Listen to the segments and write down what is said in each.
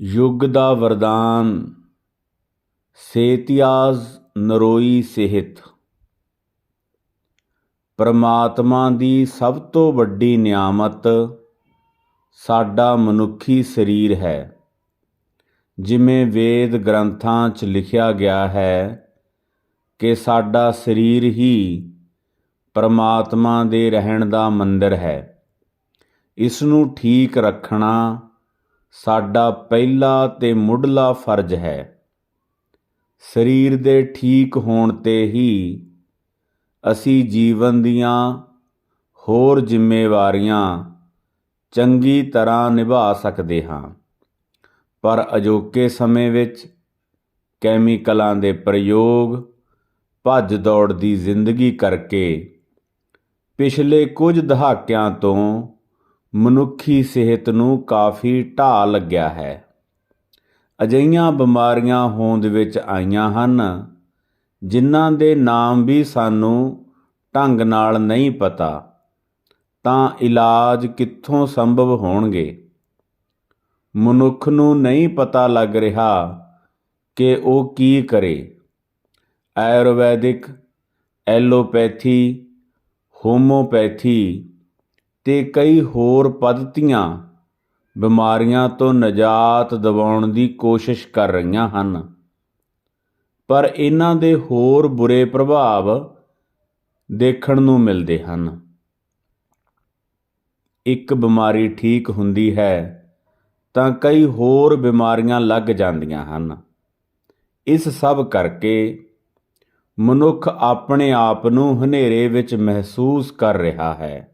ਯੁੱਗ ਦਾ ਵਰਦਾਨ, ਸੇਤਿਆਜ਼ ਨਰੋਈ ਸਿਹਤ। ਪਰਮਾਤਮਾ ਦੀ ਸਭ ਤੋਂ ਵੱਡੀ ਨਿਆਮਤ ਸਾਡਾ ਮਨੁੱਖੀ ਸਰੀਰ ਹੈ। ਜਿਵੇਂ ਵੇਦ ਗ੍ਰੰਥਾਂ 'ਚ ਲਿਖਿਆ ਗਿਆ ਹੈ ਕਿ ਸਾਡਾ ਸਰੀਰ ਹੀ ਪਰਮਾਤਮਾ ਦੇ ਰਹਿਣ ਦਾ ਮੰਦਰ ਹੈ। ਇਸ ਨੂੰ ਠੀਕ ਰੱਖਣਾ ਸਾਡਾ ਪਹਿਲਾ ਤੇ ਮੁੱਢਲਾ ਫਰਜ਼ ਹੈ। ਸਰੀਰ ਦੇ ਠੀਕ ਹੋਣ ਤੇ ਹੀ ਅਸੀਂ ਜੀਵਨ ਦੀਆਂ ਹੋਰ ਜ਼ਿੰਮੇਵਾਰੀਆਂ ਚੰਗੀ ਤਰ੍ਹਾਂ ਨਿਭਾ ਸਕਦੇ ਹਾਂ। ਪਰ ਅਜੋਕੇ ਸਮੇਂ ਵਿੱਚ ਕੈਮੀਕਲਾਂ ਦੇ ਪ੍ਰਯੋਗ, ਭੱਜ ਦੌੜ ਦੀ ਜ਼ਿੰਦਗੀ ਕਰਕੇ ਪਿਛਲੇ ਕੁਝ ਦਹਾਕਿਆਂ ਤੋਂ ਮਨੁੱਖੀ ਸਿਹਤ ਨੂੰ ਕਾਫੀ ਢਾਹ ਲੱਗਿਆ ਹੈ। ਅਜਈਆਂ ਬਿਮਾਰੀਆਂ ਹੋਂਦ ਵਿੱਚ ਆਈਆਂ ਹਨ, ਜਿਨ੍ਹਾਂ ਦੇ ਨਾਮ ਵੀ ਸਾਨੂੰ ਢੰਗ ਨਾਲ ਨਹੀਂ ਪਤਾ, ਤਾਂ ਇਲਾਜ ਕਿੱਥੋਂ ਸੰਭਵ ਹੋਣਗੇ? ਮਨੁੱਖ ਨੂੰ ਨਹੀਂ ਪਤਾ ਲੱਗ ਰਿਹਾ ਕਿ ਉਹ ਕੀ ਕਰੇ। ਆਯੁਰਵੈਦਿਕ, ਐਲੋਪੈਥੀ ਹੋਮੋਪੈਥੀ ਤੇ ਕਈ ਹੋਰ ਪੱਧਤੀਆਂ ਬਿਮਾਰੀਆਂ ਤੋਂ ਨਜਾਤ ਦਿਵਾਉਣ ਦੀ ਕੋਸ਼ਿਸ਼ ਕਰ ਰਹੀਆਂ ਹਨ। ਪਰ ਇਹਨਾਂ ਦੇ ਹੋਰ ਬੁਰੇ ਪ੍ਰਭਾਵ ਦੇਖਣ ਨੂੰ ਮਿਲਦੇ ਹਨ। ਇੱਕ ਬਿਮਾਰੀ ਠੀਕ ਹੁੰਦੀ ਹੈ ਤਾਂ ਕਈ ਹੋਰ ਬਿਮਾਰੀਆਂ ਲੱਗ ਜਾਂਦੀਆਂ ਹਨ। ਇਸ ਸਭ ਕਰਕੇ ਮਨੁੱਖ ਆਪਣੇ ਆਪ ਨੂੰ ਹਨੇਰੇ ਵਿੱਚ ਮਹਿਸੂਸ ਕਰ ਰਿਹਾ ਹੈ।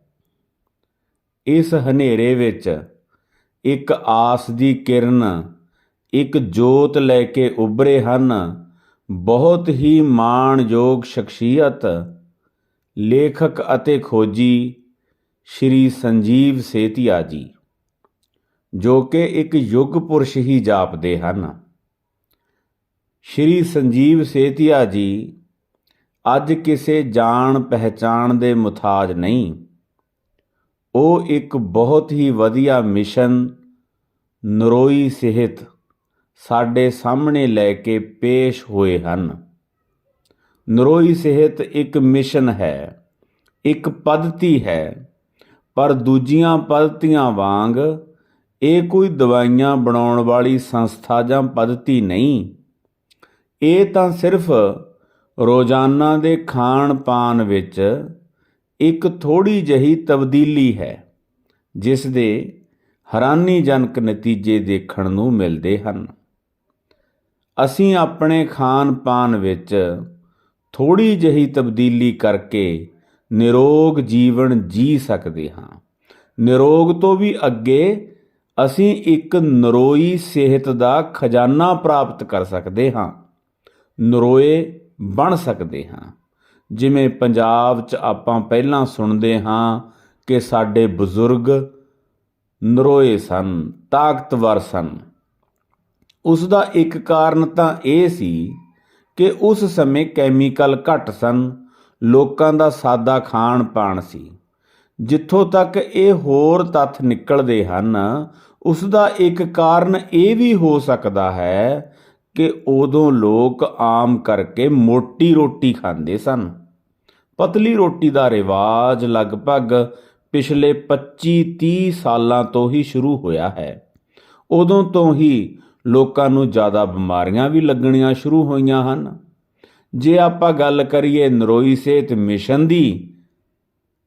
ਇਸ ਹਨੇਰੇ ਵਿੱਚ ਇੱਕ ਆਸ ਦੀ ਕਿਰਨ, ਇੱਕ ਜੋਤ ਲੈ ਕੇ ਉਭਰੇ ਹਨ। ਬਹੁਤ ਹੀ ਮਾਣਯੋਗ ਸ਼ਖਸੀਅਤ, ਲੇਖਕ ਅਤੇ ਖੋਜੀ ਸ਼੍ਰੀ ਸੰਜੀਵ ਸੇਤੀਆ ਜੀ, ਜੋ ਕਿ ਇੱਕ ਯੁੱਗ ਪੁਰਸ਼ ਹੀ ਜਾਪਦੇ ਹਨ। ਸ਼੍ਰੀ ਸੰਜੀਵ ਸੇਤੀਆ ਜੀ ਅੱਜ ਕਿਸੇ ਜਾਣ ਪਹਿਚਾਣ ਦੇ ਮੁਤਾਜ ਨਹੀਂ। ਉਹ ਇੱਕ ਬਹੁਤ ਹੀ ਵਧੀਆ ਮਿਸ਼ਨ ਨਰੋਈ ਸਿਹਤ ਸਾਡੇ ਸਾਹਮਣੇ ਲੈ ਕੇ ਪੇਸ਼ ਹੋਏ ਹਨ। ਨਰੋਈ ਸਿਹਤ ਇੱਕ ਮਿਸ਼ਨ ਹੈ, ਇੱਕ ਪद्धਤੀ ਹੈ, ਪਰ ਦੂਜੀਆਂ ਪद्धਤੀਆਂ ਵਾਂਗ ਇਹ ਕੋਈ ਦਵਾਈਆਂ ਬਣਾਉਣ ਵਾਲੀ ਸੰਸਥਾ ਜਾਂ ਪੱਧਤੀ ਨਹੀਂ। ਇਹ ਤਾਂ ਸਿਰਫ ਰੋਜ਼ਾਨਾ ਦੇ ਖਾਣ ਪਾਣ ਵਿੱਚ ਇੱਕ ਥੋੜੀ ਜਹੀ ਤਬਦੀਲੀ ਹੈ, ਜਿਸ ਦੇ ਹੈਰਾਨੀਜਨਕ ਨਤੀਜੇ ਦੇਖਣ ਨੂੰ ਮਿਲਦੇ ਹਨ। ਅਸੀਂ ਆਪਣੇ ਖਾਣ ਪਾਨ ਵਿੱਚ ਥੋੜੀ ਜਹੀ ਤਬਦੀਲੀ ਕਰਕੇ ਨਿਰੋਗ ਜੀਵਨ ਜੀ ਸਕਦੇ ਹਾਂ। ਨਿਰੋਗ ਤੋਂ ਵੀ ਅੱਗੇ ਅਸੀਂ ਇੱਕ ਨਰੋਈ ਸਿਹਤ ਦਾ ਖਜ਼ਾਨਾ ਪ੍ਰਾਪਤ ਕਰ ਸਕਦੇ ਹਾਂ। ਨਰੋਏ ਬਣ ਸਕਦੇ ਹਾਂ। ਜਿਵੇਂ ਪੰਜਾਬ 'ਚ ਆਪਾਂ ਪਹਿਲਾਂ ਸੁਣਦੇ ਹਾਂ ਕਿ ਸਾਡੇ ਬਜ਼ੁਰਗ ਨਰੋਏ ਸਨ, ਤਾਕਤਵਰ ਸਨ। ਉਸ ਦਾ ਇੱਕ ਕਾਰਨ ਤਾਂ ਇਹ ਸੀ ਕਿ ਉਸ ਸਮੇਂ ਕੈਮੀਕਲ ਘੱਟ ਸਨ, ਲੋਕਾਂ ਦਾ ਸਾਦਾ ਖਾਣ ਪਾਣ ਸੀ। ਜਿੱਥੋਂ ਤੱਕ ਇਹ ਹੋਰ ਤੱਥ ਨਿਕਲਦੇ ਹਨ, ਉਸ ਦਾ ਇੱਕ ਕਾਰਨ ਇਹ ਵੀ ਹੋ ਸਕਦਾ ਹੈ ਕਿ ਉਦੋਂ ਲੋਕ ਆਮ ਕਰਕੇ ਮੋਟੀ ਰੋਟੀ ਖਾਂਦੇ ਸਨ। ਪਤਲੀ ਰੋਟੀ ਦਾ ਰਿਵਾਜ ਲਗਭਗ ਪਿਛਲੇ 25-30 ਸਾਲਾਂ ਤੋਂ ਹੀ ਸ਼ੁਰੂ ਹੋਇਆ ਹੈ। ਉਦੋਂ ਤੋਂ ਹੀ ਲੋਕਾਂ ਨੂੰ ਜ਼ਿਆਦਾ ਬਿਮਾਰੀਆਂ ਵੀ ਲੱਗਣੀਆਂ ਸ਼ੁਰੂ ਹੋਈਆਂ ਹਨ। ਜੇ ਆਪਾਂ ਗੱਲ ਕਰੀਏ ਨਰੋਈ ਸਿਹਤ ਮਿਸ਼ਨ ਦੀ,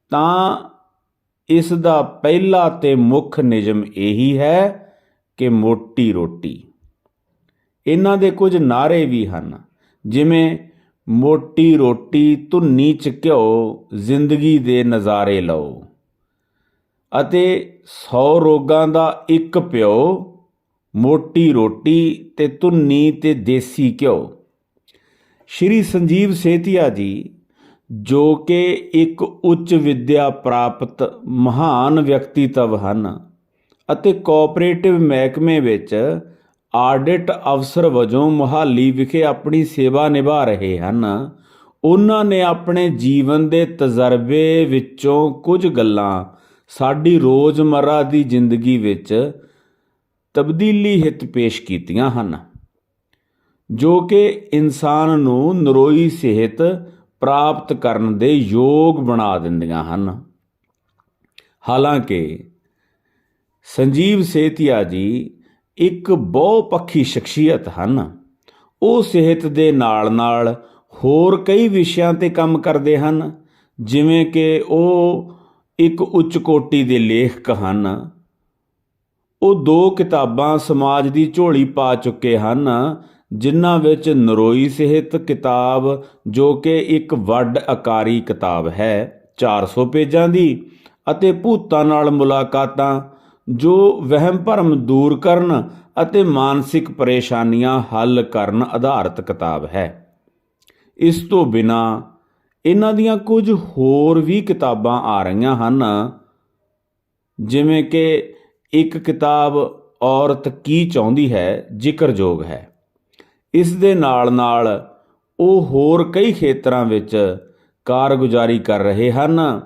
ਤਾਂ ਇਸ ਦਾ ਪਹਿਲਾ ਤੇ ਮੁੱਖ ਨਿਯਮ ਇਹੀ ਹੈ ਕਿ ਮੋਟੀ ਰੋਟੀ। ਇਹਨਾਂ ਦੇ ਕੁਝ ਨਾਰੇ ਵੀ ਹਨ, ਜਿਵੇਂ ਮੋਟੀ ਰੋਟੀ ਧੁੰਨੀ ਚ ਘਿਓ ਜ਼ਿੰਦਗੀ ਦੇ ਨਜ਼ਾਰੇ ਲਓ। ਅਤੇ 100 ਰੋਗਾਂ ਦਾ ਇੱਕ ਪਿਓ, ਮੋਟੀ ਰੋਟੀ ਤੇ ਧੁੰਨੀ ਤੇ ਦੇਸੀ ਘਿਓ। ਸ਼੍ਰੀ ਸੰਜੀਵ ਸੇਤੀਆ ਜੀ, ਜੋ ਕਿ ਇੱਕ ਉੱਚ ਵਿੱਦਿਆ ਪ੍ਰਾਪਤ ਮਹਾਨ ਵਿਅਕਤੀਤਵ ਹਨ ਅਤੇ ਕੋਆਪਰੇਟਿਵ ਮਹਿਕਮੇ ਵਿੱਚ ਆਡਿਟ ਅਫਸਰ ਵਜੋਂ ਮੁਹਾਲੀ ਵਿਖੇ ਆਪਣੀ ਸੇਵਾ ਨਿਭਾ ਰਹੇ ਹਨ। ਉਹਨਾਂ ਨੇ ਆਪਣੇ ਜੀਵਨ ਦੇ ਤਜਰਬੇ ਵਿੱਚੋਂ ਕੁਝ ਗੱਲਾਂ ਸਾਡੀ ਰੋਜ਼ਮਰਰਾ ਦੀ ਜ਼ਿੰਦਗੀ ਵਿੱਚ ਤਬਦੀਲੀ ਹਿੱਤ ਪੇਸ਼ ਕੀਤੀਆਂ ਹਨ, ਜੋ ਕਿ ਇਨਸਾਨ ਨੂੰ ਨਰੋਈ ਸਿਹਤ ਪ੍ਰਾਪਤ ਕਰਨ ਦੇ ਯੋਗ ਬਣਾ ਦਿੰਦੀਆਂ ਹਨ। ਹਾਲਾਂਕਿ, ਸੰਜੀਵ ਸੇਤੀਆ ਜੀ ਇੱਕ ਬਹੁਪੱਖੀ ਸ਼ਖਸੀਅਤ ਹਨ। ਉਹ ਸਿਹਤ ਦੇ ਨਾਲ-ਨਾਲ ਹੋਰ ਕਈ ਵਿਸ਼ਿਆਂ ਤੇ ਕੰਮ ਕਰਦੇ ਹਨ, ਜਿਵੇਂ ਕਿ ਉਹ ਇੱਕ ਉੱਚ ਕੋਟੀ ਦੇ ਲੇਖਕ ਹਨ। ਉਹ ਦੋ ਕਿਤਾਬਾਂ ਸਮਾਜ ਦੀ ਝੋਲੀ ਪਾ ਚੁੱਕੇ ਹਨ, ਜਿਨ੍ਹਾਂ ਵਿੱਚ ਨਰੋਈ ਸਿਹਤ ਕਿਤਾਬ, ਜੋ ਕਿ ਇੱਕ ਵੱਡ ਆਕਾਰੀ ਕਿਤਾਬ ਹੈ 400 ਪੇਜਾਂ ਦੀ ਅਤੇ ਭੂਤਾਂ ਨਾਲ ਮੁਲਾਕਾਤਾਂ ਜੋ ਵਹਿਮ ਭਰਮ ਦੂਰ ਕਰਨ ਅਤੇ ਮਾਨਸਿਕ ਪਰੇਸ਼ਾਨੀਆਂ ਹੱਲ ਕਰਨ ਆਧਾਰਿਤ ਕਿਤਾਬ ਹੈ। ਇਸ ਤੋਂ ਬਿਨਾ ਇਹਨਾਂ ਦੀਆਂ ਕੁਝ ਹੋਰ ਵੀ ਕਿਤਾਬਾਂ ਆ ਰਹੀਆਂ ਹਨ, ਜਿਵੇਂ ਕਿ ਇੱਕ ਕਿਤਾਬ ਔਰਤ ਕੀ ਚਾਹੁੰਦੀ ਹੈ, ਜ਼ਿਕਰਯੋਗ ਹੈ। ਇਸ ਦੇ ਨਾਲ ਨਾਲ ਉਹ ਹੋਰ ਕਈ ਖੇਤਰਾਂ ਵਿੱਚ ਕਾਰਗੁਜ਼ਾਰੀ ਕਰ ਰਹੇ ਹਨ,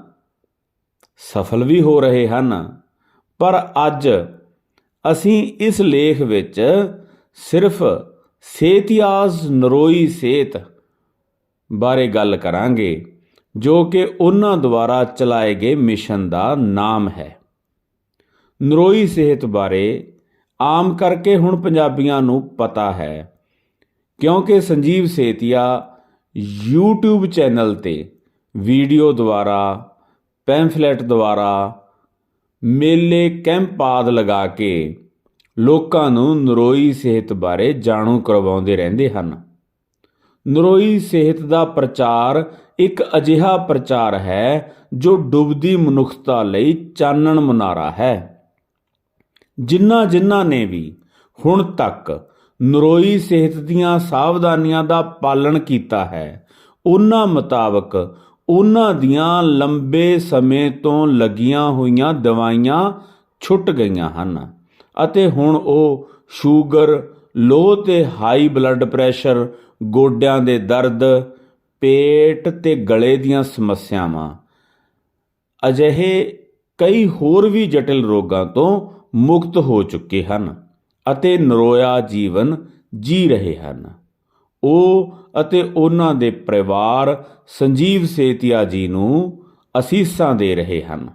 ਸਫਲ ਵੀ ਹੋ ਰਹੇ ਹਨ। ਪਰ ਅੱਜ ਅਸੀਂ ਇਸ ਲੇਖ ਵਿੱਚ ਸਿਰਫ ਸੇਤਿਆਜ਼ ਨਰੋਈ ਸੇਤ ਬਾਰੇ ਗੱਲ ਕਰਾਂਗੇ, ਜੋ ਕਿ ਉਹਨਾਂ ਦੁਆਰਾ ਚਲਾਏ ਗਏ ਮਿਸ਼ਨ ਦਾ ਨਾਮ ਹੈ। ਨਰੋਈ ਸਿਹਤ ਬਾਰੇ ਆਮ ਕਰਕੇ ਹੁਣ ਪੰਜਾਬੀਆਂ ਨੂੰ ਪਤਾ ਹੈ, ਕਿਉਂਕਿ ਸੰਜੀਵ ਸੇਤੀਆ YouTube ਚੈਨਲ ਤੇ ਵੀਡੀਓ ਦੁਆਰਾ, ਪੈਂਫਲੇਟ ਦੁਆਰਾ ਮੇਲੇ ਕੈਂਪ ਆਦ ਲਗਾ ਕੇ ਲੋਕਾਂ ਨੂੰ ਨਰੋਈ ਸਿਹਤ ਬਾਰੇ ਜਾਣੂ ਕਰਵਾਉਂਦੇ ਰਹਿੰਦੇ ਹਨ। ਨਰੋਈ ਸਿਹਤ ਦਾ ਪ੍ਰਚਾਰ ਇੱਕ ਅਜਿਹਾ ਪ੍ਰਚਾਰ ਹੈ ਜੋ ਡੁੱਬਦੀ ਮਨੁੱਖਤਾ ਲਈ ਚਾਨਣ ਮੁਨਾਰਾ ਹੈ। ਜਿਨ੍ਹਾਂ ਜਿਨ੍ਹਾਂ ਨੇ ਵੀ ਹੁਣ ਤੱਕ ਨਰੋਈ ਸਿਹਤ ਦੀਆਂ ਸਾਵਧਾਨੀਆਂ ਦਾ ਪਾਲਣ ਕੀਤਾ ਹੈ, ਉਹਨਾਂ ਮੁਤਾਬਕ ਉਹਨਾਂ ਦੀਆਂ ਲੰਬੇ ਸਮੇਂ ਤੋਂ ਲੱਗੀਆਂ ਹੋਈਆਂ ਦਵਾਈਆਂ ਛੁੱਟ ਗਈਆਂ ਹਨ ਅਤੇ ਹੁਣ ਉਹ ਸ਼ੂਗਰ ਲੋ ਤੇ ਹਾਈ ਬਲੱਡ ਪ੍ਰੈਸ਼ਰ ਗੋਡਿਆਂ ਦੇ ਦਰਦ, ਪੇਟ ਤੇ ਗਲੇ ਦੀਆਂ ਸਮੱਸਿਆਵਾਂ, ਅਜਿਹੇ ਕਈ ਹੋਰ ਵੀ ਜਟਿਲ ਰੋਗਾਂ ਤੋਂ ਮੁਕਤ ਹੋ ਚੁੱਕੇ ਹਨ ਅਤੇ ਨਰੋਇਆ ਜੀਵਨ ਜੀ ਰਹੇ ਹਨ। ਉਹ ਅਤੇ ਉਹਨਾਂ ਦੇ ਪਰਿਵਾਰ ਸੰਜੀਵ ਸੇਤੀਆ ਜੀ ਨੂੰ ਅਸੀਸਾਂ ਦੇ ਰਹੇ ਹਨ।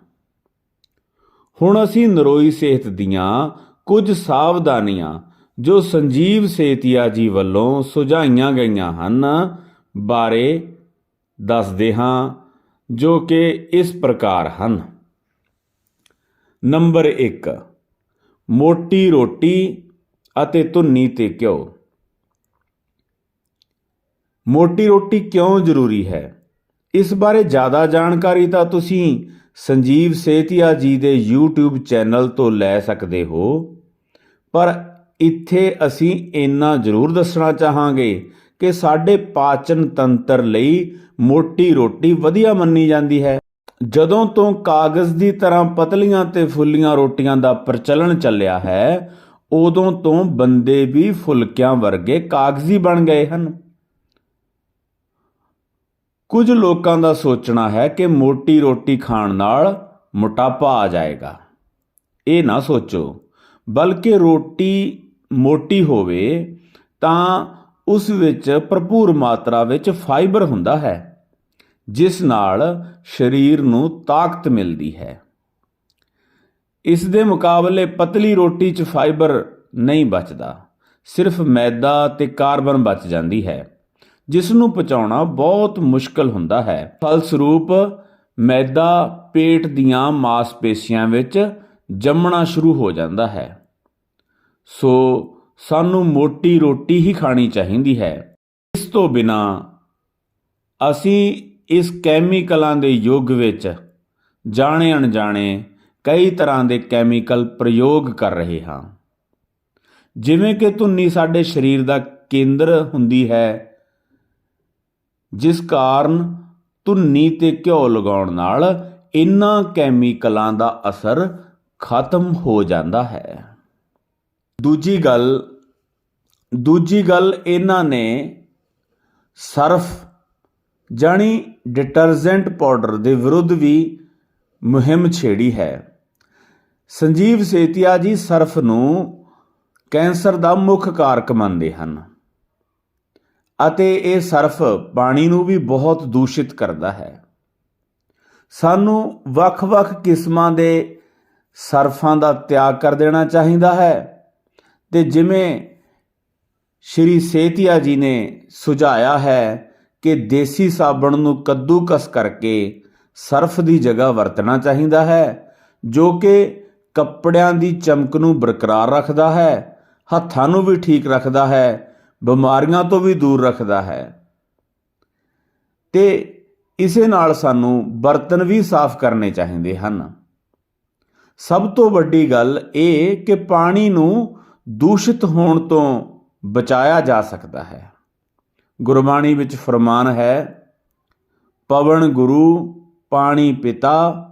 ਹੁਣ ਅਸੀਂ ਨਰੋਈ ਸਿਹਤ ਦੀਆਂ ਕੁਝ ਸਾਵਧਾਨੀਆਂ ਜੋ ਸੰਜੀਵ ਸੇਤੀਆ ਜੀ ਵੱਲੋਂ ਸੁਝਾਈਆਂ ਗਈਆਂ ਹਨ ਬਾਰੇ ਦੱਸਦੇ ਹਾਂ, ਜੋ ਕਿ ਇਸ ਪ੍ਰਕਾਰ ਹਨ। ਨੰਬਰ 1 ਮੋਟੀ ਰੋਟੀ ਅਤੇ ਧੁੰਨੀ ਤੇ ਘਿਓ। ਮੋਟੀ ਰੋਟੀ ਕਿਉਂ ਜ਼ਰੂਰੀ ਹੈ? ਇਸ ਬਾਰੇ ਜ਼ਿਆਦਾ ਜਾਣਕਾਰੀ ਤਾਂ ਤੁਸੀਂ ਸੰਜੀਵ ਸੇਤੀਆ ਜੀ ਦੇ YouTube ਚੈਨਲ ਤੋਂ ਲੈ ਸਕਦੇ ਹੋ। ਪਰ ਇੱਥੇ ਅਸੀਂ ਇੰਨਾ ਜ਼ਰੂਰ ਦੱਸਣਾ ਚਾਹਾਂਗੇ ਕਿ ਸਾਡੇ ਪਾਚਨ ਤੰਤਰ ਲਈ ਮੋਟੀ ਰੋਟੀ ਵਧੀਆ ਮੰਨੀ ਜਾਂਦੀ ਹੈ। ਜਦੋਂ ਤੋਂ ਕਾਗਜ਼ ਦੀ ਤਰ੍ਹਾਂ ਪਤਲੀਆਂ ਤੇ ਫੁੱਲੀਆਂ ਰੋਟੀਆਂ ਦਾ ਪ੍ਰਚਲਨ ਚੱਲਿਆ ਹੈ, ਉਦੋਂ ਤੋਂ ਬੰਦੇ ਵੀ ਫੁਲਕਿਆਂ ਵਰਗੇ ਕਾਗਜ਼ੀ ਬਣ ਗਏ ਹਨ। ਕੁਝ ਲੋਕਾਂ ਦਾ ਸੋਚਣਾ ਹੈ ਕਿ ਮੋਟੀ ਰੋਟੀ ਖਾਣ ਨਾਲ ਮੋਟਾਪਾ ਆ ਜਾਏਗਾ। ਇਹ ਨਾ ਸੋਚੋ, ਬਲਕਿ ਰੋਟੀ ਮੋਟੀ ਹੋਵੇ ਤਾਂ ਉਸ ਵਿੱਚ ਭਰਪੂਰ ਮਾਤਰਾ ਵਿੱਚ ਫਾਈਬਰ ਹੁੰਦਾ ਹੈ, ਜਿਸ ਨਾਲ ਸਰੀਰ ਨੂੰ ਤਾਕਤ ਮਿਲਦੀ ਹੈ। ਇਸ ਦੇ ਮੁਕਾਬਲੇ ਪਤਲੀ ਰੋਟੀ 'ਚ ਫਾਈਬਰ ਨਹੀਂ ਬਚਦਾ, ਸਿਰਫ ਮੈਦਾ ਤੇ ਕਾਰਬਨ ਬਚ ਜਾਂਦੀ ਹੈ। ਜਿਸ ਨੂੰ ਪਚਾਉਣਾ ਬਹੁਤ ਮੁਸ਼ਕਲ ਹੁੰਦਾ ਹੈ। ਫਲਸਰੂਪ ਮੈਦਾ ਪੇਟ ਦੀਆਂ ਮਾਸਪੇਸ਼ੀਆਂ ਵਿੱਚ ਜੰਮਣਾ ਸ਼ੁਰੂ ਹੋ ਜਾਂਦਾ ਹੈ। ਸੋ ਸਾਨੂੰ ਮੋਟੀ ਰੋਟੀ ਹੀ ਖਾਣੀ ਚਾਹੀਦੀ ਹੈ। ਇਸ ਤੋਂ ਬਿਨਾ ਅਸੀਂ ਇਸ ਕੈਮੀਕਲਾਂ ਦੇ ਯੁੱਗ ਵਿੱਚ ਜਾਣੇ ਅਣਜਾਣੇ ਕਈ ਤਰ੍ਹਾਂ ਦੇ ਕੈਮੀਕਲ ਪ੍ਰਯੋਗ ਕਰ ਰਹੇ ਹਾਂ। ਜਿਵੇਂ ਕਿ ਧੁੰਨੀ ਸਾਡੇ ਸਰੀਰ ਦਾ ਕੇਂਦਰ ਹੁੰਦੀ ਹੈ ਜਿਸ ਕਾਰਨ ਧੁੰਨੀ ਤੇ ਘਿਓ ਲਗਾਉਣ ਨਾਲ ਇਨ੍ਹਾਂ ਕੈਮੀਕਲਾਂ ਦਾ ਅਸਰ ਖਤਮ ਹੋ ਜਾਂਦਾ ਹੈ। ਦੂਜੀ ਗੱਲ ਦੂਜੀ ਗੱਲ ਇਹਨਾਂ ਨੇ ਸਰਫ ਜਾਨੀ ਡਿਟਰਜੈਂਟ ਪਾਊਡਰ ਦੇ ਵਿਰੁੱਧ ਵੀ ਮੁਹਿੰਮ ਛੇੜੀ ਹੈ। ਸੰਜੀਵ ਸੇਤੀਆ ਜੀ ਸਰਫ ਨੂੰ ਕੈਂਸਰ ਦਾ ਮੁੱਖ ਕਾਰਕ ਮੰਨਦੇ ਹਨ। ਅਤੇ ਇਹ ਸਰਫ ਪਾਣੀ ਨੂੰ ਵੀ ਬਹੁਤ ਦੂਸ਼ਿਤ ਕਰਦਾ ਹੈ। ਸਾਨੂੰ ਵੱਖ-ਵੱਖ ਕਿਸਮਾਂ ਦੇ ਸਰਫਾਂ ਦਾ ਤਿਆਗ ਕਰ ਦੇਣਾ ਚਾਹੀਦਾ ਹੈ ਤੇ ਜਿਵੇਂ ਸ਼੍ਰੀ ਸੇਤੀਆ ਜੀ ਨੇ ਸੁਝਾਇਆ ਹੈ ਕਿ ਦੇਸੀ ਸਾਬਣ ਨੂੰ ਕੱਦੂਕਸ ਕਰਕੇ ਸਰਫ ਦੀ ਜਗ੍ਹਾ ਵਰਤਣਾ ਚਾਹੀਦਾ ਹੈ, ਜੋ ਕਿ ਕੱਪੜਿਆਂ ਦੀ ਚਮਕ ਨੂੰ ਬਰਕਰਾਰ ਰੱਖਦਾ ਹੈ, ਹੱਥਾਂ ਨੂੰ ਵੀ ਠੀਕ ਰੱਖਦਾ ਹੈ ਬਿਮਾਰੀਆਂ ਤੋਂ ਵੀ ਦੂਰ ਰੱਖਦਾ ਹੈ। ਤੇ ਇਸੇ ਨਾਲ ਸਾਨੂੰ ਬਰਤਨ ਵੀ ਸਾਫ਼ ਕਰਨੇ ਚਾਹੀਦੇ ਹਨ। ਸਭ ਤੋਂ ਵੱਡੀ ਗੱਲ ਇਹ ਕਿ ਪਾਣੀ ਨੂੰ ਦੂਸ਼ਿਤ ਹੋਣ ਤੋਂ ਬਚਾਇਆ ਜਾ ਸਕਦਾ ਹੈ। ਗੁਰਬਾਣੀ ਵਿੱਚ ਫਰਮਾਨ ਹੈ, ਪਵਨ ਗੁਰੂ, ਪਾਣੀ ਪਿਤਾ,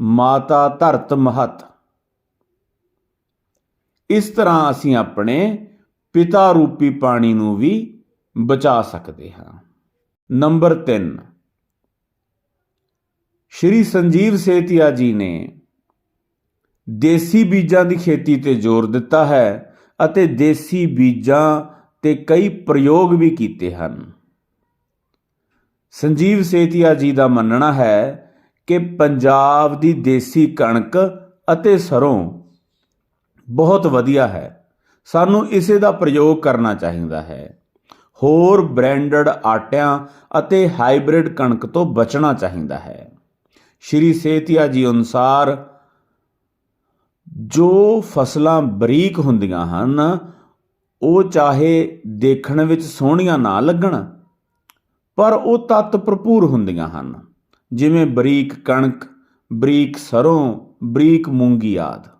ਮਾਤਾ ਧਰਤ ਮਹਤ। ਇਸ ਤਰ੍ਹਾਂ ਅਸੀਂ ਆਪਣੇ ਪਿਤਾ ਰੂਪੀ ਪਾਣੀ ਨੂੰ ਵੀ ਬਚਾ ਸਕਦੇ ਹਾਂ। ਨੰਬਰ 3 ਸ਼੍ਰੀ ਸੰਜੀਵ ਸੇਤੀਆ ਜੀ ਨੇ ਦੇਸੀ ਬੀਜਾਂ ਦੀ ਖੇਤੀ ਤੇ ਜ਼ੋਰ ਦਿੱਤਾ ਹੈ ਅਤੇ ਦੇਸੀ ਬੀਜਾਂ ਤੇ ਕਈ ਪ੍ਰਯੋਗ ਵੀ ਕੀਤੇ ਹਨ। ਸੰਜੀਵ ਸੇਤੀਆ ਜੀ ਦਾ ਮੰਨਣਾ ਹੈ ਕਿ ਪੰਜਾਬ ਦੀ ਦੇਸੀ ਕਣਕ ਅਤੇ ਸਰੋਂ ਬਹੁਤ ਵਧੀਆ ਹੈ। ਸਾਨੂੰ ਇਸੇ ਦਾ ਪ੍ਰਯੋਗ ਕਰਨਾ ਚਾਹੀਦਾ ਹੈ। ਹੋਰ ਬ੍ਰਾਂਡਡ ਆਟਿਆਂ ਅਤੇ ਹਾਈਬ੍ਰਿਡ ਕਣਕ ਤੋਂ ਬਚਣਾ ਚਾਹੀਦਾ ਹੈ। ਸ਼੍ਰੀ ਸੇਤੀਆ ਜੀ ਅਨੁਸਾਰ ਜੋ ਫਸਲਾਂ ਬਰੀਕ ਹੁੰਦੀਆਂ ਹਨ, ਉਹ ਚਾਹੇ ਦੇਖਣ ਵਿੱਚ ਸੋਹਣੀਆਂ ਨਾ ਲੱਗਣ, ਪਰ ਉਹ ਤੱਤ ਭਰਪੂਰ ਹੁੰਦੀਆਂ ਹਨ। ਜਿਵੇਂ ਬਰੀਕ ਕਣਕ, ਬਰੀਕ ਸਰੋਂ, ਬਰੀਕ ਮੂੰਗੀ ਆਦਿ।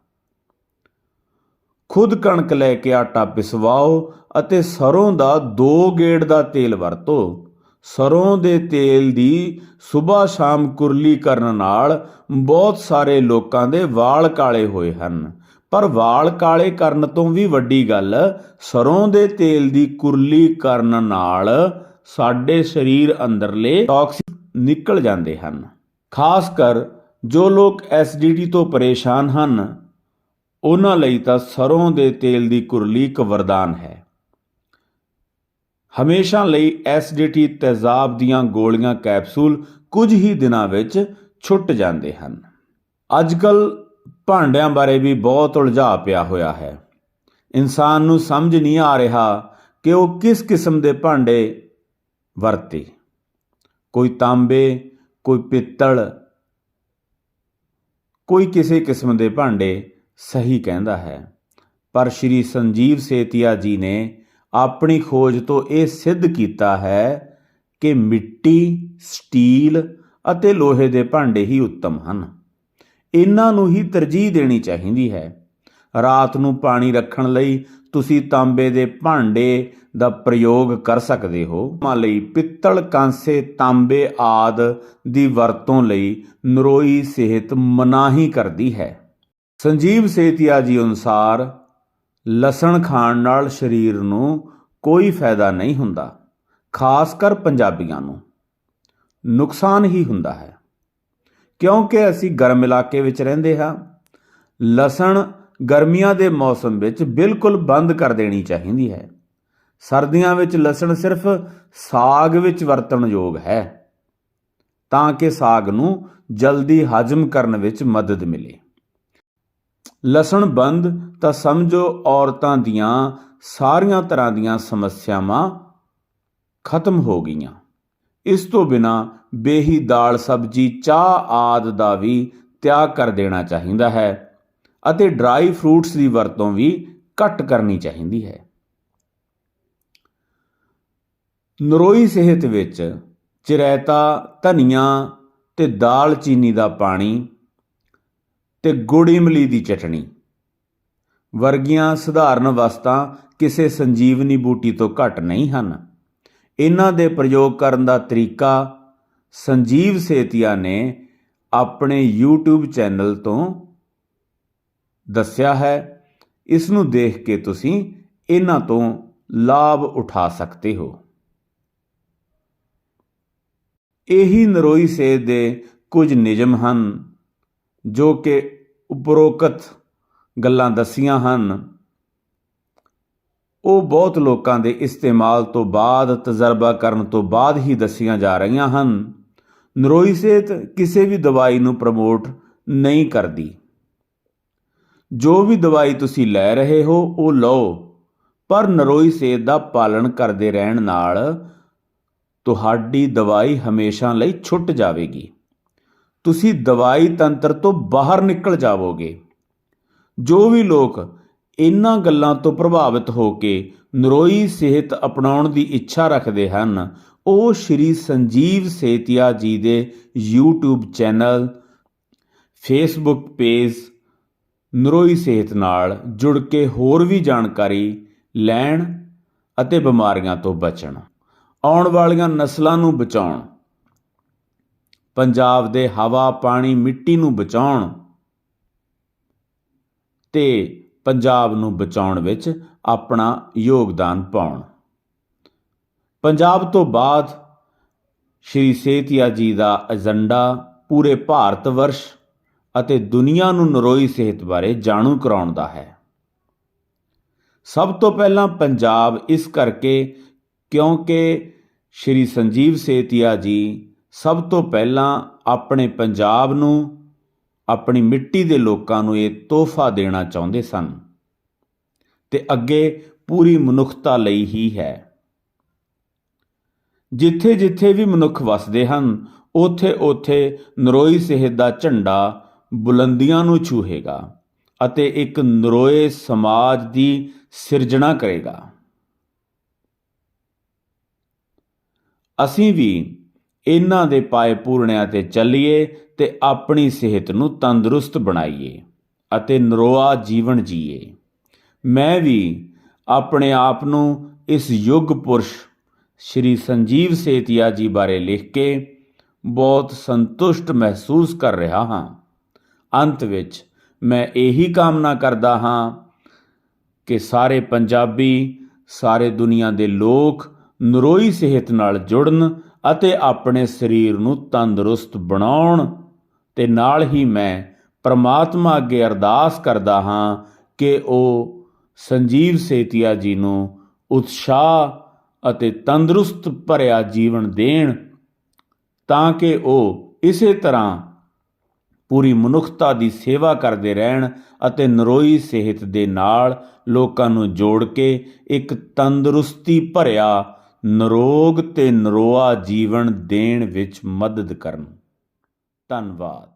ਖੁਦ ਕਣਕ ਲੈ ਕੇ ਆਟਾ ਪਿਸਵਾਓ ਅਤੇ ਸਰੋਂ ਦਾ ਦੋ ਗੇੜ ਦਾ ਤੇਲ ਵਰਤੋ। ਸਰੋਂ ਦੇ ਤੇਲ ਦੀ ਸਵੇਰ ਸ਼ਾਮ ਕੁਰਲੀ ਕਰਨ ਨਾਲ ਬਹੁਤ ਸਾਰੇ ਲੋਕਾਂ ਦੇ ਵਾਲ ਕਾਲੇ ਹੋਏ ਹਨ। ਪਰ ਵਾਲ ਕਾਲੇ ਕਰਨ ਤੋਂ ਵੀ ਵੱਡੀ ਗੱਲ, ਸਰੋਂ ਦੇ ਤੇਲ ਦੀ ਕੁਰਲੀ ਕਰਨ ਨਾਲ ਸਾਡੇ ਸਰੀਰ ਅੰਦਰਲੇ ਟੌਕਸਿਕ ਨਿਕਲ ਜਾਂਦੇ ਹਨ। ਖਾਸ ਕਰ ਜੋ ਲੋਕ ਐਸਿਡਿਟੀ ਤੋਂ ਪਰੇਸ਼ਾਨ ਹਨ ਉਹਨਾਂ ਲਈ ਤਾਂ ਸਰੋਂ ਦੇ ਤੇਲ ਦੀ ਕੁਰਲੀ ਇੱਕ ਵਰਦਾਨ ਹੈ। ਹਮੇਸ਼ਾ ਲਈ ਐਸਿਡਿਟੀ ਤੇਜ਼ਾਬ ਦੀਆਂ ਗੋਲੀਆਂ ਕੈਪਸੂਲ ਕੁਝ ਹੀ ਦਿਨਾਂ ਵਿੱਚ ਛੁੱਟ ਜਾਂਦੇ ਹਨ। ਅੱਜਕੱਲ ਭਾਂਡਿਆਂ ਬਾਰੇ ਵੀ ਬਹੁਤ ਉਲਝਾ ਪਿਆ ਹੋਇਆ ਹੈ। ਇਨਸਾਨ ਨੂੰ ਸਮਝ ਨਹੀਂ ਆ ਰਿਹਾ ਕਿ ਉਹ ਕਿਸ ਕਿਸਮ ਦੇ ਭਾਂਡੇ ਵਰਤੇ। ਕੋਈ ਤਾਂਬੇ, ਕੋਈ ਪਿੱਤਲ, ਕੋਈ ਕਿਸੇ ਕਿਸਮ ਦੇ ਭਾਂਡੇ ਸਹੀ ਕਹਿੰਦਾ ਹੈ। ਪਰ ਸ਼੍ਰੀ ਸੰਜੀਵ ਸੇਤੀਆ ਜੀ ਨੇ ਆਪਣੀ ਖੋਜ ਤੋਂ ਇਹ ਸਿੱਧ ਕੀਤਾ ਹੈ ਕਿ ਮਿੱਟੀ, ਸਟੀਲ ਅਤੇ ਲੋਹੇ ਦੇ ਭਾਂਡੇ ਹੀ ਉੱਤਮ ਹਨ। ਇਹਨਾਂ ਨੂੰ ਹੀ ਤਰਜੀਹ ਦੇਣੀ ਚਾਹੀਦੀ ਹੈ। ਰਾਤ ਨੂੰ ਪਾਣੀ ਰੱਖਣ ਲਈ ਤੁਸੀਂ ਤਾਂਬੇ ਦੇ ਭਾਂਡੇ ਦਾ ਪ੍ਰਯੋਗ ਕਰ ਸਕਦੇ ਹੋ। ਮਾ ਲਈ ਪਿੱਤਲ, ਕਾਂਸੇ, ਤਾਂਬੇ ਆਦ ਦੀ ਵਰਤੋਂ ਲਈ ਨਰੋਈ ਸਿਹਤ ਮਨਾਹੀ ਕਰਦੀ ਹੈ। ਸੰਜੀਵ ਸੇਤੀਆ ਜੀ ਅਨੁਸਾਰ, ਲਸਣ ਖਾਣ ਨਾਲ ਸਰੀਰ ਨੂੰ ਕੋਈ ਫਾਇਦਾ ਨਹੀਂ ਹੁੰਦਾ, ਖਾਸ ਕਰ ਪੰਜਾਬੀਆਂ ਨੂੰ। ਨੁਕਸਾਨ ਹੀ ਹੁੰਦਾ ਹੈ। ਕਿਉਂਕਿ ਅਸੀਂ ਗਰਮ ਇਲਾਕੇ ਵਿੱਚ ਰਹਿੰਦੇ ਹਾਂ, ਲਸਣ ਗਰਮੀਆਂ ਦੇ ਮੌਸਮ ਵਿੱਚ ਬਿਲਕੁਲ ਬੰਦ ਕਰ ਦੇਣੀ ਚਾਹੀਦੀ ਹੈ। ਸਰਦੀਆਂ ਵਿੱਚ ਲਸਣ ਸਿਰਫ ਸਾਗ ਵਿੱਚ ਵਰਤਣ ਯੋਗ ਹੈ, ਤਾਂ ਕਿ ਸਾਗ ਨੂੰ ਜਲਦੀ ਹਜਮ ਕਰਨ ਵਿੱਚ ਮਦਦ ਮਿਲੇ। ਲਸਣ ਬੰਦ ਤਾਂ ਸਮਝੋ ਔਰਤਾਂ ਦੀਆਂ ਸਾਰੀਆਂ ਤਰ੍ਹਾਂ ਦੀਆਂ ਸਮੱਸਿਆਵਾਂ ਖਤਮ ਹੋ ਗਈਆਂ। ਇਸ ਤੋਂ ਬਿਨਾ ਬੇਹੀ ਦਾਲ ਸਬਜੀ ਚਾਹ ਆਦ ਦਾ ਵੀ ਤਿਆਗ ਕਰ ਦੇਣਾ ਚਾਹੀਦਾ ਹੈ ਅਤੇ ਡਰਾਈ ਫਰੂਟਸ ਦੀ ਵਰਤੋਂ ਵੀ ਘੱਟ ਕਰਨੀ ਚਾਹੀਦੀ ਹੈ। ਨਰੋਈ ਸਿਹਤ ਵਿੱਚ ਚਿਰੈਤਾ ਧਨੀਆ ਤੇ ਦਾਲ ਚੀਨੀ ਦਾ ਪਾਣੀ ਤੇ ਗੁੜ ਇਮਲੀ ਦੀ ਚਟਣੀ। ਵਰਗੀਆਂ ਸਧਾਰਨ ਵਸਤਾਂ ਕਿਸੇ ਸੰਜੀਵਨੀ ਬੂਟੀ ਤੋਂ ਘੱਟ ਨਹੀਂ ਹਨ। ਇਹਨਾਂ ਦੇ ਪ੍ਰਯੋਗ ਕਰਨ ਦਾ ਤਰੀਕਾ ਸੰਜੀਵ ਸੇਤੀਆ ਨੇ ਆਪਣੇ YouTube ਚੈਨਲ ਤੋਂ ਦੱਸਿਆ ਹੈ। ਇਸ ਨੂੰ ਦੇਖ ਕੇ ਤੁਸੀਂ ਇਹਨਾਂ ਤੋਂ ਲਾਭ ਉਠਾ ਸਕਦੇ ਹੋ। ਇਹੀ ਨਰੋਈ ਸੇਧ ਦੇ ਕੁਝ ਨਿਯਮ ਹਨ, ਜੋ ਕਿ ਉਪਰੋਕਤ ਗੱਲਾਂ ਦੱਸੀਆਂ ਹਨ। ਉਹ ਬਹੁਤ ਲੋਕਾਂ ਦੇ ਇਸਤੇਮਾਲ ਤੋਂ ਬਾਅਦ, ਤਜਰਬਾ ਕਰਨ ਤੋਂ ਬਾਅਦ ਹੀ ਦੱਸੀਆਂ ਜਾ ਰਹੀਆਂ ਹਨ। ਨਰੋਈ ਸਿਹਤ ਕਿਸੇ ਵੀ ਦਵਾਈ ਨੂੰ ਪ੍ਰਮੋਟ ਨਹੀਂ ਕਰਦੀ। ਜੋ ਵੀ ਦਵਾਈ ਤੁਸੀਂ ਲੈ ਰਹੇ ਹੋ, ਉਹ ਲਓ, ਪਰ ਨਰੋਈ ਸਿਹਤ ਦਾ ਪਾਲਣ ਕਰਦੇ ਰਹਿਣ ਨਾਲ ਤੁਹਾਡੀ ਦਵਾਈ ਹਮੇਸ਼ਾ ਲਈ ਛੁੱਟ ਜਾਵੇਗੀ। ਤੁਸੀਂ ਦਵਾਈ ਤੰਤਰ ਤੋਂ ਬਾਹਰ ਨਿਕਲ ਜਾਵੋਗੇ। ਜੋ ਵੀ ਲੋਕ ਇਹਨਾਂ ਗੱਲਾਂ ਤੋਂ ਪ੍ਰਭਾਵਿਤ ਹੋ ਕੇ ਨਰੋਈ ਸਿਹਤ ਅਪਣਾਉਣ ਦੀ ਇੱਛਾ ਰੱਖਦੇ ਹਨ, ਉਹ ਸ਼੍ਰੀ ਸੰਜੀਵ ਸੇਤੀਆ ਜੀ ਦੇ YouTube ਚੈਨਲ, Facebook ਪੇਜ, ਨਰੋਈ ਸਿਹਤ ਨਾਲ ਜੁੜ ਕੇ ਹੋਰ ਵੀ ਜਾਣਕਾਰੀ ਲੈਣ ਅਤੇ ਬਿਮਾਰੀਆਂ ਤੋਂ ਬਚਣ। ਆਉਣ ਵਾਲੀਆਂ ਨਸਲਾਂ ਨੂੰ ਬਚਾਉਣ। ਪੰਜਾਬ ਦੇ ਹਵਾ, ਪਾਣੀ, ਮਿੱਟੀ ਨੂੰ ਬਚਾਉਣ ਤੇ ਪੰਜਾਬ ਨੂੰ ਬਚਾਉਣ ਵਿੱਚ ਆਪਣਾ ਯੋਗਦਾਨ ਪਾਉਣ। ਪੰਜਾਬ ਤੋਂ ਬਾਅਦ ਸ਼੍ਰੀ ਸੇਤੀਆ ਜੀ ਦਾ ਏਜੰਡਾ ਪੂਰੇ ਭਾਰਤ ਵਰਸ਼ ਅਤੇ ਦੁਨੀਆ ਨੂੰ ਨਰੋਈ ਸਿਹਤ ਬਾਰੇ ਜਾਣੂ ਕਰਾਉਣ ਦਾ ਹੈ। ਸਭ ਤੋਂ ਪਹਿਲਾਂ ਪੰਜਾਬ ਇਸ ਕਰਕੇ ਕਿਉਂਕਿ ਸ਼੍ਰੀ ਸੰਜੀਵ ਸੇਤੀਆ ਜੀ ਸਭ ਤੋਂ ਪਹਿਲਾਂ ਆਪਣੇ ਪੰਜਾਬ ਨੂੰ, ਆਪਣੀ ਮਿੱਟੀ ਦੇ ਲੋਕਾਂ ਨੂੰ ਇਹ ਤੋਹਫਾ ਦੇਣਾ ਚਾਹੁੰਦੇ ਸਨ। ਤੇ ਅੱਗੇ ਪੂਰੀ ਮਨੁੱਖਤਾ ਲਈ ਹੀ ਹੈ। ਜਿੱਥੇ ਜਿੱਥੇ ਵੀ ਮਨੁੱਖ ਵਸਦੇ ਹਨ ਉਥੇ ਉਥੇ ਨਰੋਈ ਸਿਹਤ ਦਾ ਝੰਡਾ ਬੁਲੰਦੀਆਂ ਨੂੰ ਛੂਹੇਗਾ ਅਤੇ ਇੱਕ ਨਰੋਏ ਸਮਾਜ ਦੀ ਸਿਰਜਣਾ ਕਰੇਗਾ। ਅਸੀਂ ਵੀ ਇਹਨਾਂ ਦੇ ਪਾਏ ਪੂਰਣਿਆਂ ਤੇ ਚੱਲੀਏ ਤੇ ਆਪਣੀ ਸਿਹਤ ਨੂੰ ਤੰਦਰੁਸਤ ਬਣਾਈਏ ਅਤੇ ਨਰੋਆ ਜੀਵਨ ਜੀਏ। ਮੈਂ ਵੀ ਆਪਣੇ ਆਪ ਨੂੰ ਇਸ ਯੁੱਗ ਪੁਰਸ਼ ਸ਼੍ਰੀ ਸੰਜੀਵ ਸੇਤੀਆ ਜੀ ਬਾਰੇ ਲਿਖ ਕੇ ਬਹੁਤ ਸੰਤੁਸ਼ਟ ਮਹਿਸੂਸ ਕਰ ਰਿਹਾ ਹਾਂ। ਅੰਤ ਵਿੱਚ ਮੈਂ ਇਹੀ ਕਾਮਨਾ ਕਰਦਾ ਹਾਂ ਕਿ ਸਾਰੇ ਪੰਜਾਬੀ, ਸਾਰੇ ਦੁਨੀਆ ਦੇ ਲੋਕ ਨਰੋਈ ਸਿਹਤ ਨਾਲ ਜੁੜਨ ਅਤੇ ਆਪਣੇ ਸਰੀਰ ਨੂੰ ਤੰਦਰੁਸਤ ਬਣਾਉਣ ਤੇ ਨਾਲ ਹੀ ਮੈਂ ਪ੍ਰਮਾਤਮਾ ਅੱਗੇ ਅਰਦਾਸ ਕਰਦਾ ਹਾਂ ਕਿ ਉਹ ਸੰਜੀਵ ਸੇਤੀਆ ਜੀ ਨੂੰ ਉਤਸ਼ਾਹ ਅਤੇ ਤੰਦਰੁਸਤ ਭਰਿਆ ਜੀਵਨ ਦੇਣ ਤਾਂ ਕਿ ਉਹ ਇਸੇ ਤਰ੍ਹਾਂ ਪੂਰੀ ਮਨੁੱਖਤਾ ਦੀ ਸੇਵਾ ਕਰਦੇ ਰਹਿਣ ਅਤੇ ਨਰੋਈ ਸਿਹਤ ਦੇ ਨਾਲ ਲੋਕਾਂ ਨੂੰ ਜੋੜ ਕੇ ਇੱਕ ਤੰਦਰੁਸਤੀ ਭਰਿਆ ਨਰੋਗ ਤੇ ਨਰੋਆ ਜੀਵਨ ਦੇਣ ਵਿੱਚ ਮਦਦ ਕਰਨ। ਧੰਨਵਾਦ।